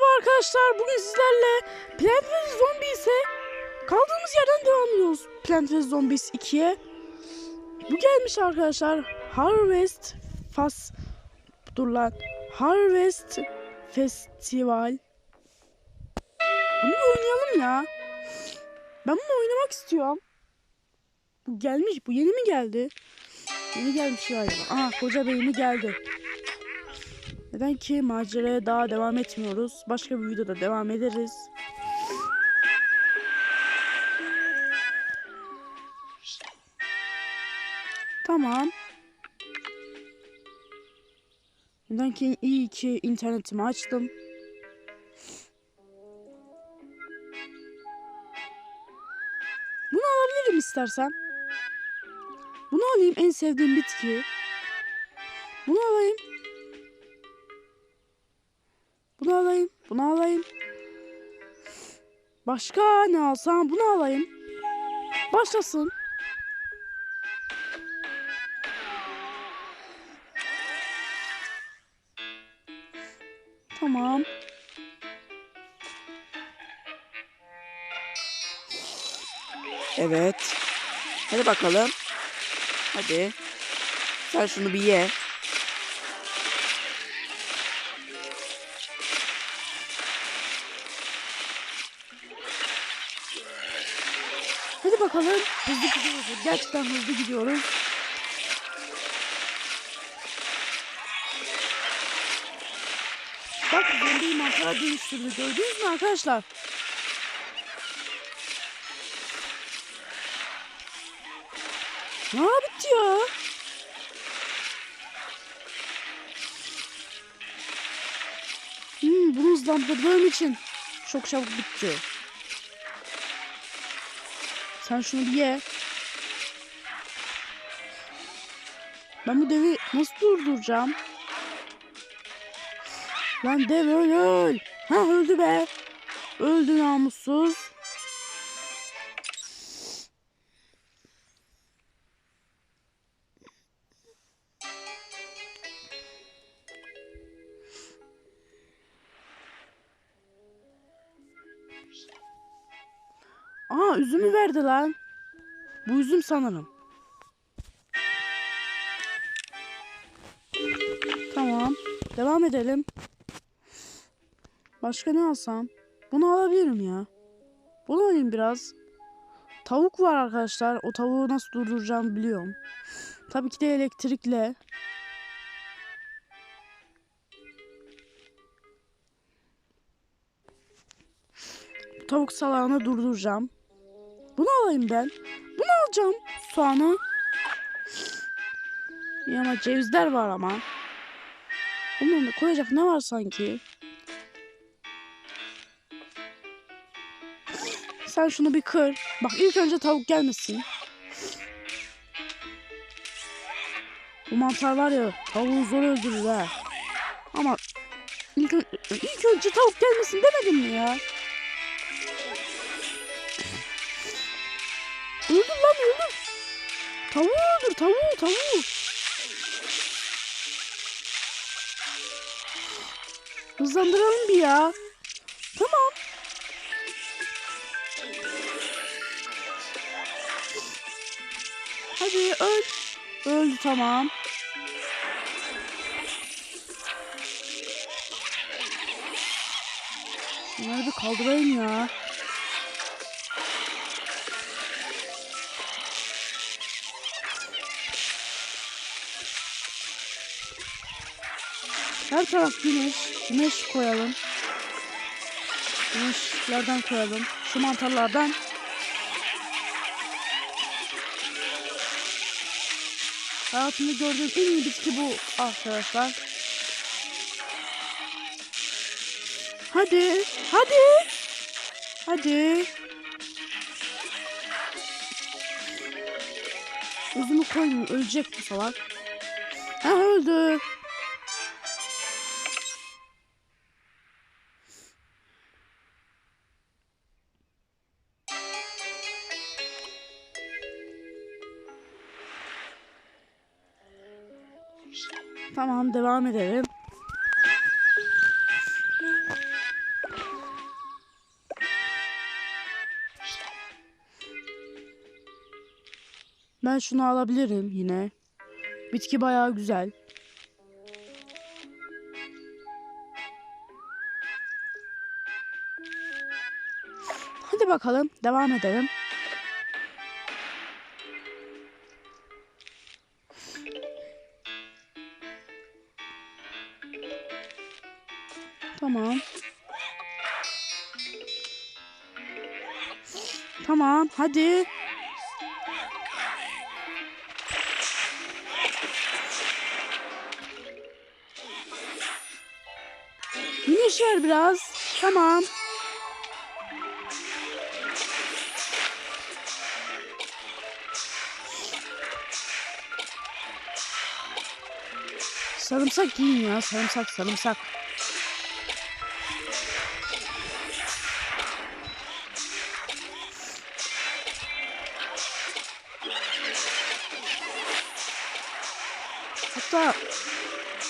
Merhaba arkadaşlar. Bugün sizlerle Plant vs Zombies'e kaldığımız yerden devam ediyoruz. Plant vs Zombies 2'ye. Bu gelmiş arkadaşlar. Harvest Fas Dur lan. Harvest Festival. Bunu bir oynayalım ya. Ben bunu oynamak istiyorum. Bu gelmiş. Bu yeni mi geldi? Yeni gelmiş galiba. Aha koca beyni geldi. Neden ki maceraya daha devam etmiyoruz? Başka bir videoda devam ederiz. Tamam. Neden ki iyi ki internetimi açtım. Bunu alabilirim istersen. Bunu alayım en sevdiğim bitki. Bunu alayım. Bunu alayım. Bunu alayım. Başka ne alsam? Bunu alayım. Başlasın. Tamam. Evet. Hadi bakalım. Hadi. Sen şunu bir ye. Bakalım. Hızlı gidiyoruz. Gerçekten hızlı gidiyoruz. Bak zombiyi mantara dönüştürdü. Gördünüz mü arkadaşlar? Ne bitti ya? Hmm, bunu hızlandırdığım için çok çabuk bitti. Sen şunu bir ye. Ben bu devi nasıl durduracağım? Lan dev öl öl. Ha öldü be. Öldü namussuz. Üzümü verdi lan. Bu üzüm sanırım. Tamam. Devam edelim. Başka ne alsam? Bunu alabilirim ya. Bunu alayım biraz. Tavuk var arkadaşlar. O tavuğu nasıl durduracağımı biliyorum. Tabii ki de elektrikle. Tavuk salağını durduracağım. Alayım ben. Bunu alacağım. Soğanı. İyi ama cevizler var ama. Bunların da koyacak ne var sanki? Sen şunu bir kır. Bak ilk önce tavuk gelmesin. Bu mantar var ya tavuğu zor öldürür ha. Ama ilk, ilk önce tavuk gelmesin demedim mi ya? Öldür lan öldür. Tavuğu öldür tavuğu tavuğu. Hızlandıralım bir ya. Tamam. Hadi öl. Öldü tamam. Bunları bir kaldırayım ya. Her taraf güneş. Güneş koyalım. Güneşlerden koyalım. Şu mantarlardan. Hayatımda gördüğüm en iyi bitki bu arkadaşlar. Hadi. Hadi. Hadi. Uzunu koymayayım. Ölecek bu salak. Ha öldü. Tamam devam edelim. Ben şunu alabilirim yine. Bitki bayağı güzel. Hadi bakalım devam edelim. Tamam. Tamam hadi. Güneş ver biraz. Tamam. Sarımsak yiyin ya. Sarımsak sarımsak. Hatta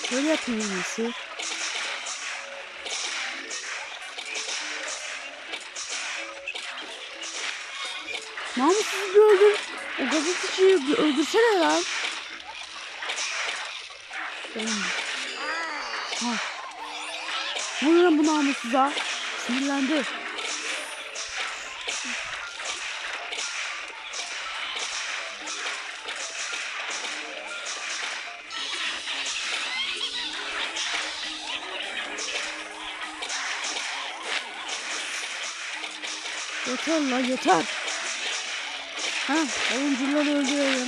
şöyle yapayım iyisi. Namussuz bir öldür. O gazeteciyi bir öldürsene lan. Ha. Ne lan bu namussuza? Sinirlendi. Yeter lan yeter. Ha, oyuncuları öldürelim.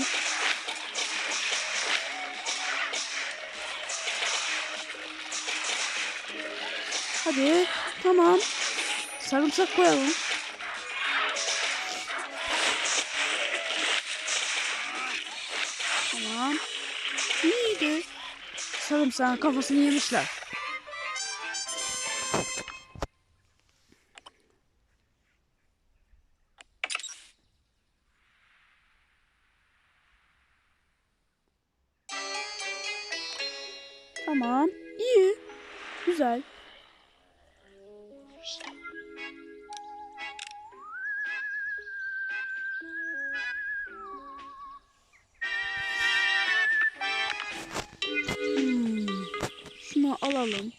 Hadi, tamam. Sarımsak koyalım. Tamam. İyiydi. Sarımsağın kafasını yemişler. Tamam. iyi, Güzel. Hmm, alalım.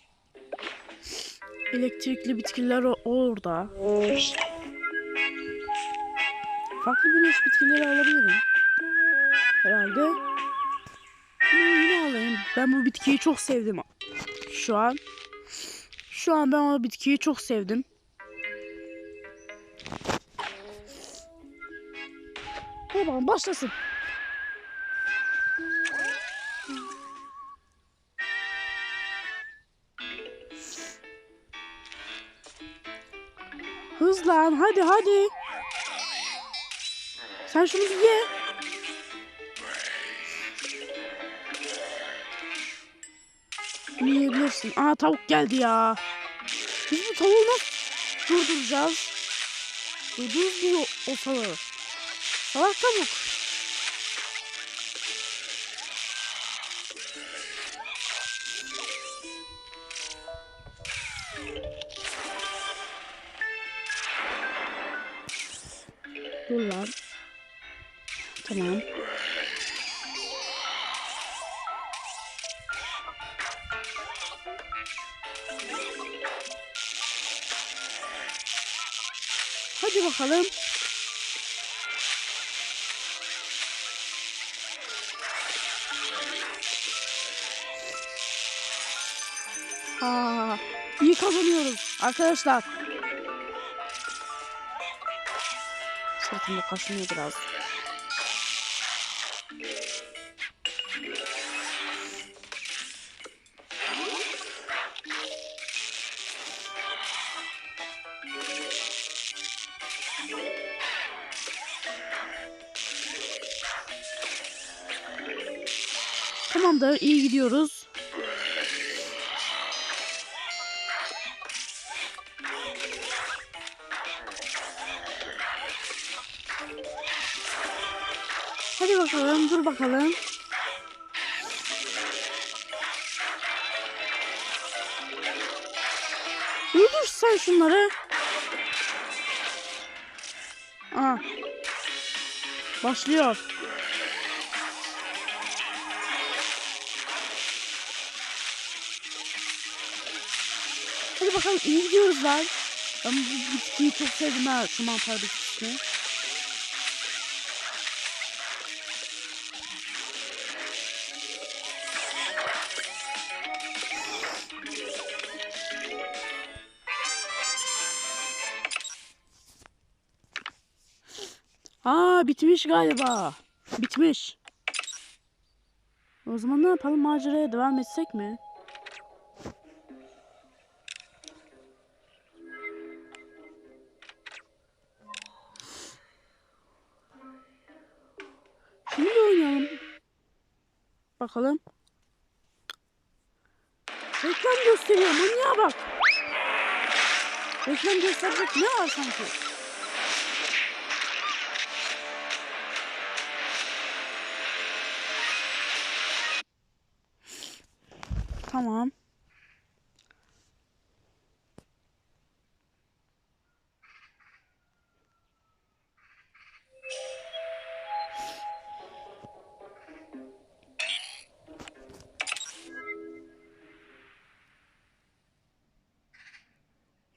Elektrikli bitkiler orada. Farklı güneş bitkileri alabilirim. Herhalde. Ben bu bitkiyi çok sevdim. Şu an. Şu an ben o bitkiyi çok sevdim. Tamam başlasın. Hızlan hadi hadi. Sen şunu bir ye. Bunu yiyebilirsin. Aa tavuk geldi ya. Biz bu tavuğu nasıl durduracağız? Durduruz mu o, salı? Salak tavuk. İyi kazanıyoruz arkadaşlar. Sırtımda kaşınıyor biraz. Tamamdır, iyi gidiyoruz. Hadi bakalım dur bakalım. Öldür sen şunları. Aa. Başlıyor. Hadi bakalım iyi gidiyoruz lan. Ben bu bitkiyi çok sevdim ha. Şu mantar bitkisini. Bitmiş galiba. Bitmiş. O zaman ne yapalım? Maceraya devam etsek mi? Şunu da oynayalım. Bakalım. Reklam gösteriyor. Manyağa bak. Reklam gösterecek ne var sanki? Tamam.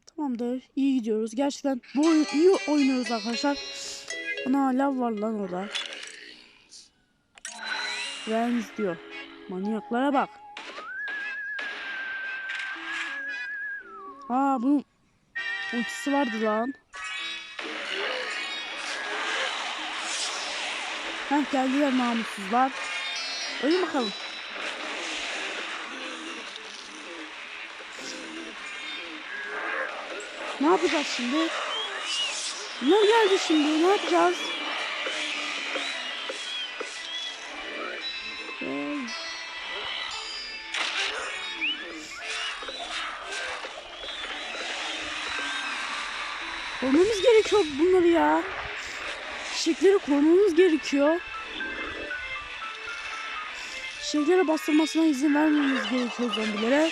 Tamamdır. İyi gidiyoruz. Gerçekten bu oyunu iyi oynuyoruz arkadaşlar. Ana lav var lan orada. Rens diyor. Manyaklara bak. Aa bunun ultisi vardı lan. Heh geldiler namussuzlar. Ölün bakalım. Ne yapacağız şimdi? Ne geldi şimdi? Ne yapacağız? Korumamız gerekiyor bunları ya. Çiçekleri korumamız gerekiyor. Çiçeklere bastırmasına izin vermemiz gerekiyor zombilere.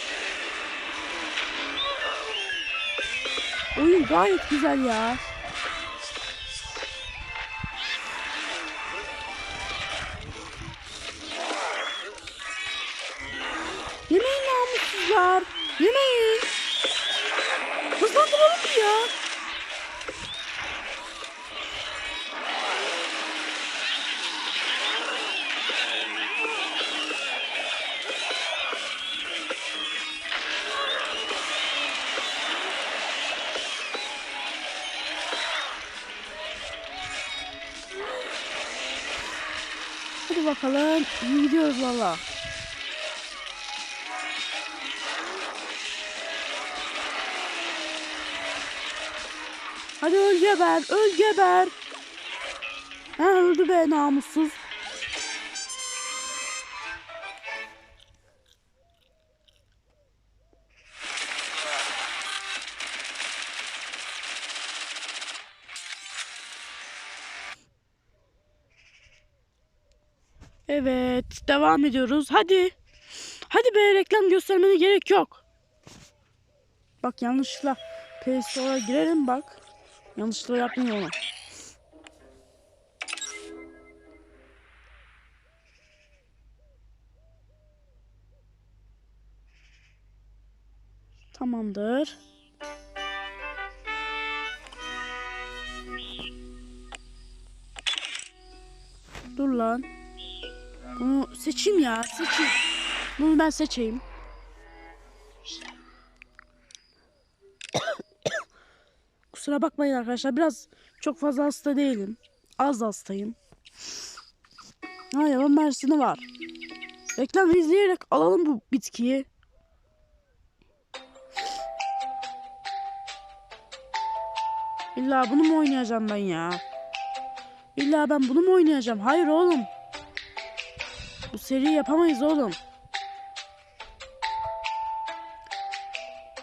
Oyun gayet güzel ya. İyi gidiyoruz valla. Hadi öl geber, öl geber. Ha öldü be namussuz. Evet, devam ediyoruz. Hadi. Hadi be reklam göstermene gerek yok. Bak yanlışlıkla Play Store'a girelim bak. Yanlışlıkla yapmayın onu. Tamamdır. Dur lan. Bunu seçeyim ya, seçeyim. Bunu ben seçeyim. Kusura bakmayın arkadaşlar. Biraz çok fazla hasta değilim. Az hastayım. Ha yaban mersini var. Reklam izleyerek alalım bu bitkiyi. İlla bunu mu oynayacağım ben ya? İlla ben bunu mu oynayacağım? Hayır oğlum. Bu seriyi yapamayız oğlum.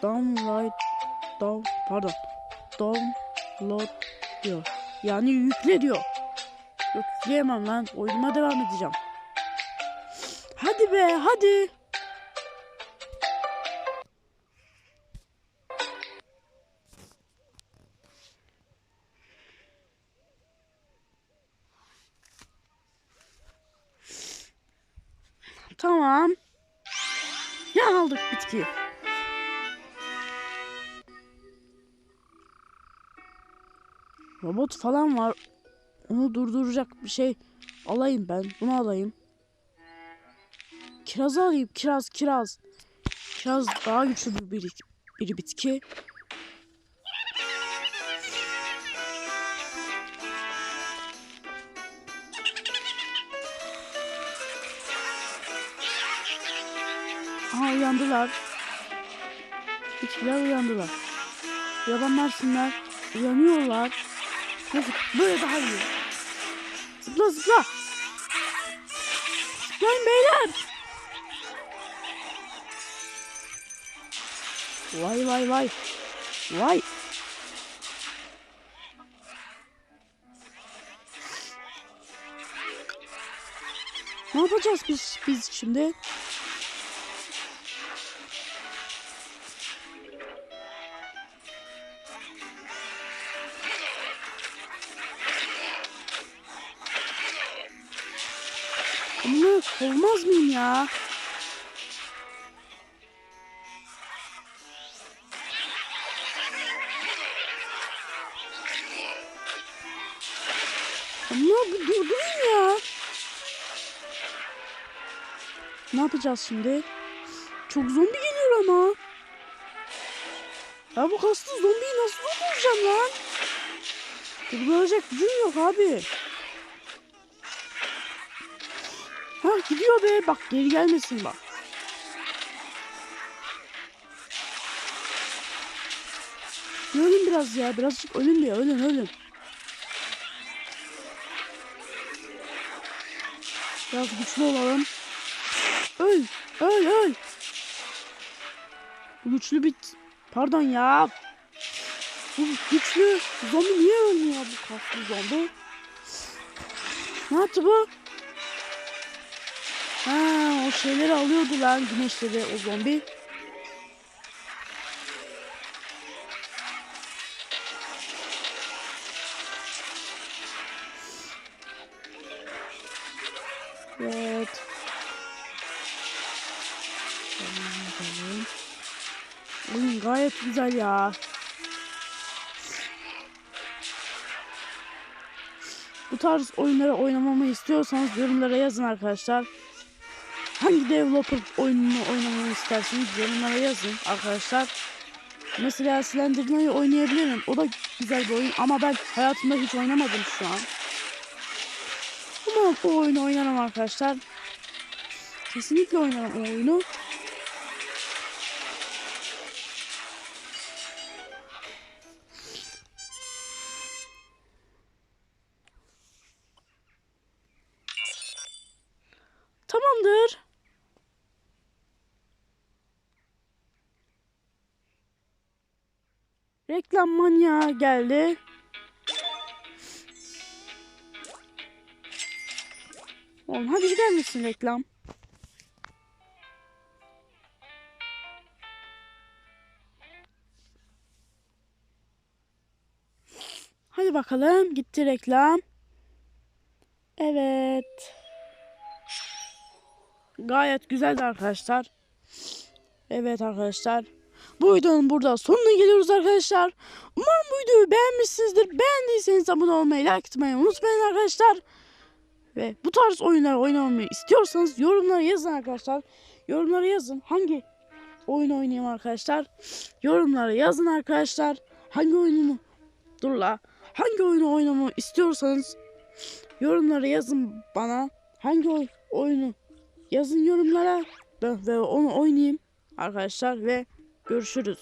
Download, down, pardon. Download diyor. Yani yükle diyor. Yok yükleyemem lan. Oyunuma devam edeceğim. Hadi be hadi. Robot falan var. Onu durduracak bir şey alayım ben. Bunu alayım. Kirazı alayım. Kiraz, kiraz. Kiraz daha güçlü bir, bir, bir bitki. Aha uyandılar. Bitkiler uyandılar. Yalanlarsınlar. Uyanıyorlar. Neyse böyle daha iyi. Zıpla zıpla. Zıplayın beyler. Vay vay vay. Vay. Ne yapacağız biz, biz şimdi? Ama bir ya. Ne yapacağız şimdi? Çok zombi geliyor ama. Ya bu kaslı zombiyi nasıl durduracağım lan? Durduracak gücüm yok abi. Ha gidiyor be. Bak geri gelmesin bak. Ölün biraz ya. Birazcık ölün bir. Ölün ölün. Biraz güçlü olalım. Öl. Öl öl. Bu güçlü bit. Pardon ya. Bu güçlü zombi niye ölmüyor bu kaslı zombi? Ne yaptı bu? Ha, o şeyleri alıyordu lan güneşleri o zombi. Bakalım. Oyun gayet güzel ya. Bu tarz oyunları oynamamı istiyorsanız yorumlara yazın arkadaşlar. Hangi developer oyununu oynamamı isterseniz yorumlara yazın arkadaşlar. Mesela Slenderman'ı oynayabilirim. O da güzel bir oyun ama ben hayatımda hiç oynamadım şu an. Ama bu oyunu oynarım arkadaşlar. Kesinlikle oynarım oyunu. Tamamdır. Reklam manyağı geldi. Oğlum hadi gider misin reklam? Hadi bakalım gitti reklam. Evet. Gayet güzeldi arkadaşlar. Evet arkadaşlar. Bu videonun burada sonuna geliyoruz arkadaşlar. Umarım bu videoyu beğenmişsinizdir. Beğendiyseniz abone olmayı, like atmayı unutmayın arkadaşlar. Ve bu tarz oyunlar oynamamı istiyorsanız yorumlara yazın arkadaşlar. Yorumlara yazın. Hangi oyun oynayayım arkadaşlar? Yorumlara yazın arkadaşlar. Hangi oyunumu dur la. Hangi oyunu oynamamı istiyorsanız yorumlara yazın bana. Hangi oy- oyunu yazın yorumlara. Ve onu oynayayım arkadaşlar ve görüşürüz.